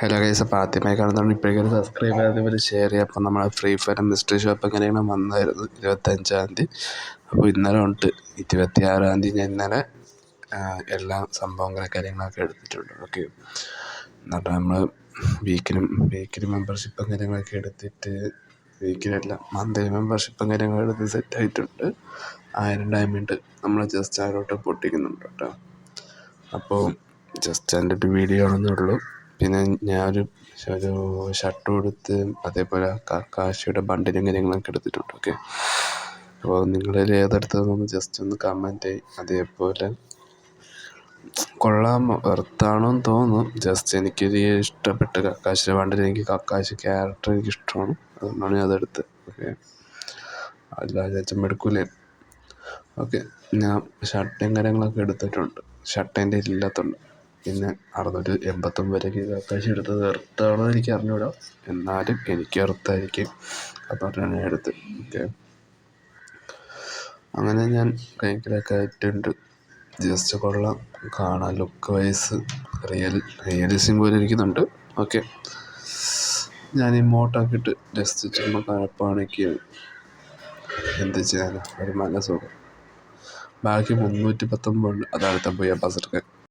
Hello guys അപ്പോൾ ആദ്യമായി കാണുന്നതാണ് ഇപ്പോഴേക്കും സബ്സ്ക്രൈബ് ചെയ്യാതെ ഒരു ഷെയർ ചെയ്യുക. അപ്പോൾ നമ്മൾ ഫ്രീ ഫയർ മിസ്റ്ററി ഷോപ്പ് എങ്ങനെയാണ് വന്നായിരുന്നു ഇരുപത്തഞ്ചാം തീയതി. അപ്പോൾ ഇന്നലെ ഉണ്ട് ഇരുപത്തി ആറാം തീയതി ഞാൻ ഇന്നലെ എല്ലാ സംഭവങ്ങളും കാര്യങ്ങളൊക്കെ എടുത്തിട്ടുണ്ട്. ഓക്കെ എന്നിട്ട് നമ്മൾ വീക്കിലും വീക്കിലി മെമ്പർഷിപ്പും കാര്യങ്ങളൊക്കെ എടുത്തിട്ട് വീക്കിലല്ല മന്ത്ലി മെമ്പർഷിപ്പും കാര്യങ്ങളും എടുത്ത് സെറ്റ് ആയിട്ടുണ്ട്. ആയിരം ഡയമണ്ട് നമ്മൾ ജസ്റ്റ് ആരോട്ട് പൊട്ടിക്കുന്നുണ്ട് കേട്ടോ. അപ്പോൾ ജസ്റ്റ് എന്റെ ഒരു വീഡിയോ ആണെന്നേ ഉള്ളൂ. പിന്നെ ഞാനൊരു ഒരു ഷർട്ടും എടുത്ത് അതേപോലെ കാശിയുടെ ബണ്ടിലും കാര്യങ്ങളൊക്കെ എടുത്തിട്ടുണ്ട്. ഓക്കെ അപ്പോൾ നിങ്ങളിൽ ഏതെടുത്തതെന്ന് ജസ്റ്റ് ഒന്ന് കമന്റ് അതേപോലെ കൊള്ളാം വെർത്താണോ എന്ന് തോന്നുന്നു ജസ്റ്റ് എനിക്കൊരു ഇഷ്ടപ്പെട്ട കക്കാശിയുടെ ബണ്ടിൽ എനിക്ക് കക്കാശി ക്യാരക്ടർ എനിക്ക് ഇഷ്ടമാണ്. അതുകൊണ്ടാണ് ഞാൻ അതെടുത്തത്. ഓക്കെ അല്ലാതെ ചുമ്മാ എടുക്കൂലേ. ഓക്കെ ഞാൻ ഷർട്ടും കാര്യങ്ങളൊക്കെ എടുത്തിട്ടുണ്ട്. ഷർട്ട് എന്റെ ഇല്ലാത്തതുണ്ട് പിന്നെ അറുന്നൂറ്റി എൺപത്തൊമ്പത് രൂപയ്ക്ക് അത്യാവശ്യം എടുത്തത് എർത്താണോ എനിക്ക് അറിഞ്ഞൂടാ. എന്നാലും എനിക്ക് എർത്തായിരിക്കും അതുകൊണ്ടാണ് ഞാൻ എടുത്തത്. ഓക്കെ അങ്ങനെ ഞാൻ കൈക്കിലൊക്കെ ആയിട്ടുണ്ട്. ജസ്റ്റ് കൊള്ളാം. കാണാൻ ലുക്ക് വൈസ് റിയൽ റിയലിസം പോലെ ഇരിക്കുന്നുണ്ട്. ഓക്കെ ഞാൻ ഈ മോട്ടാക്കിയിട്ട് ജസ്റ്റ് ചുമ്മാ കഴപ്പാണെങ്കിൽ എന്ത് ചെയ്യാനാണ് ഒരു മനസ്സുഖം ബാക്കി മുന്നൂറ്റി പത്തൊമ്പത് ഉണ്ട് അത് അടുത്ത പോയി ബസർക്ക്